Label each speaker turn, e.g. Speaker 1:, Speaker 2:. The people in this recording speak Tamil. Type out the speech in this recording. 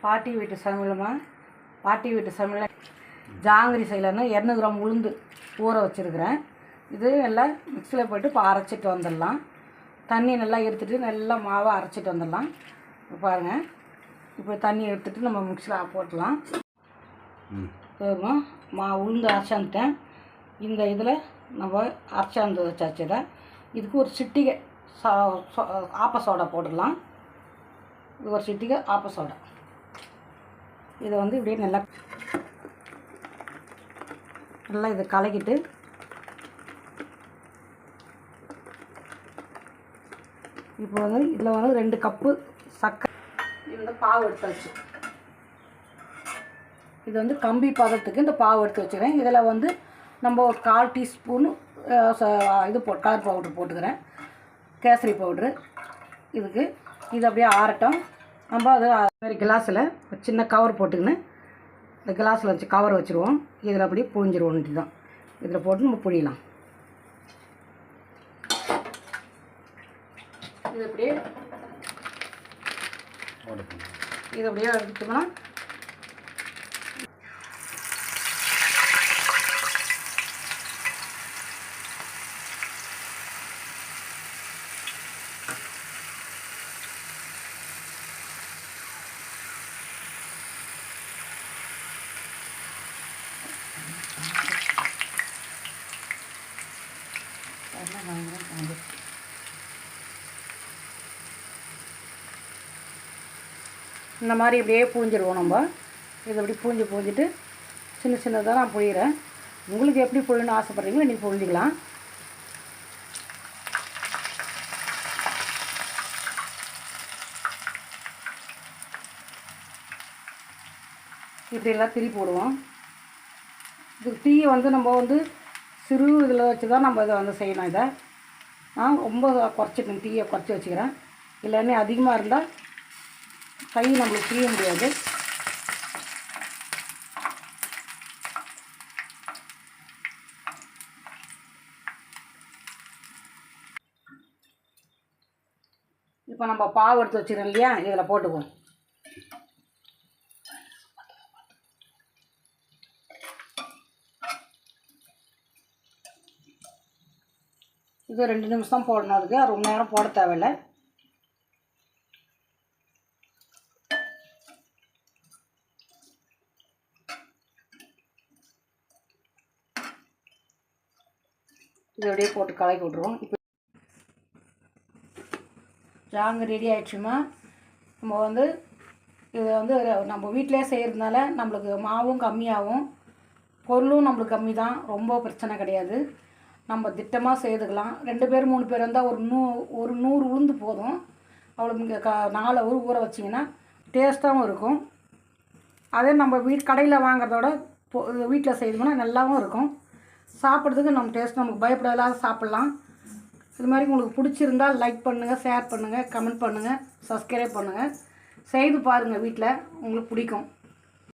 Speaker 1: பாட்டி வீட்டு சமையலுமா? பாட்டி வீட்டு சமையல் ஜாங்கிரி செய்யலன்னு இரநூறு கிராம் உளுந்து ஊற வச்சுருக்கிறேன். இது எல்லாம் மிக்சியில் போட்டு இப்போ அரைச்சிட்டு வந்துடலாம். தண்ணி நல்லா எடுத்துட்டு நல்லா மாவை அரைச்சிட்டு வந்துடலாம். பாருங்கள் இப்போ தண்ணி எடுத்துட்டு நம்ம மிக்சியில் போட்டலாம்
Speaker 2: ம்.
Speaker 1: போதுமா? மா உளுந்து அரைச்சாந்துட்டேன் இந்த இதில் நம்ம அரைச்சாந்து வச்சாச்சு இதை. இதுக்கு ஒரு சிட்டிகை சா சோ- ஆப்ப சோடா போட்டுடலாம். இது ஒரு சிட்டிகை ஆப்ப சோடா. இதை வந்து இப்படியே நல்லா நல்லா இதை கலக்கிட்டு இப்போ வந்து இதில் வந்து ரெண்டு கப்பு சக்கரை இந்த பாவு எடுத்தாச்சு இது வந்து கம்பி பதத்துக்கு இந்த பாவு எடுத்து வச்சுக்கிறேன். இதில் வந்து நம்ம ஒரு கால் டீஸ்பூனு இது போ கலர் பவுட்ரு போட்டுக்கிறேன். கேசரி பவுட்ரு. இதுக்கு இது அப்படியே ஆரட்டம் நம்ம அது அது மாதிரி கிளாஸில் ஒரு சின்ன கவர் போட்டுக்கின்னு இந்த கிளாஸில் வச்சு கவர் வச்சுருவோம். இதில் அப்படியே புழிஞ்சிருவோம் தான் இதில் போட்டு நம்ம புழியலாம். இது அப்படியே இது அப்படியே எடுத்துக்கணும் அதெல்லாம் பயங்கரம் காஞ்சிருச்சு. இந்த மாதிரி இப்படியே பூஞ்சிடுவோம் நம்ம. இதை இப்படி பூஞ்சி பூஞ்சிட்டு சின்ன சின்னதாக நான் புழிகிறேன் உங்களுக்கு எப்படி புழியணும்னு ஆசைப்பட்றீங்களோ நீங்கள் புழிஞ்சிக்கலாம். இப்படியெல்லாம் திருப்பி போடுவோம். இது தீயை வந்து நம்ம வந்து சிறு இதில் வச்சு தான் நம்ம இதை வந்து செய்யணும் இதை. நான் ரொம்ப குறைச்சிக்கணும் தீயை குறைச்சி வச்சுக்கிறேன். இல்லைன்னு அதிகமாக இருந்தால் கை நம்மளுக்கு பிரிய முடியாது. இப்போ நம்ம பாவு எடுத்து வச்சுக்கிறோம் இல்லையா? இதில் போட்டுக்குவோம். இது ரெண்டு நிமிஷம் போடணும். அதுக்கு ரொம்ப நேரம் போட தேவையில்லை. இது அப்படியே போட்டு கலக்கி விட்ருவோம் இப்போ ஜாங்கு ரெடி ஆகிடுச்சுமா நம்ம வந்து இது வந்து நம்ம வீட்டிலே செய்கிறதுனால நம்மளுக்கு மாவும் கம்மியாகும். பொருளும் நம்மளுக்கு கம்மி தான் ரொம்ப பிரச்சனை கிடையாது. நம்ம திட்டமாக செய்துக்கலாம். ரெண்டு பேர் மூணு பேர் இருந்தால் ஒரு நூ ஒரு நூறு உளுந்து போதும். அவ்வளோ இங்கே க நாலு ஊர் ஊற வச்சிங்கன்னா டேஸ்ட்டாகவும் இருக்கும். அதே நம்ம வீட் கடையில் வாங்குறதோட வீட்டில் செய்தோம்னா நல்லாவும் இருக்கும். சாப்பிட்றதுக்கு நம்ம டேஸ்ட் நமக்கு பயப்படாத சாப்பிட்லாம். இது மாதிரி உங்களுக்கு பிடிச்சிருந்தால் லைக் பண்ணுங்கள் ஷேர் பண்ணுங்கள் கமெண்ட் பண்ணுங்கள் சப்ஸ்கிரைப் பண்ணுங்கள் செய்து பாருங்கள் வீட்டில் உங்களுக்கு பிடிக்கும்.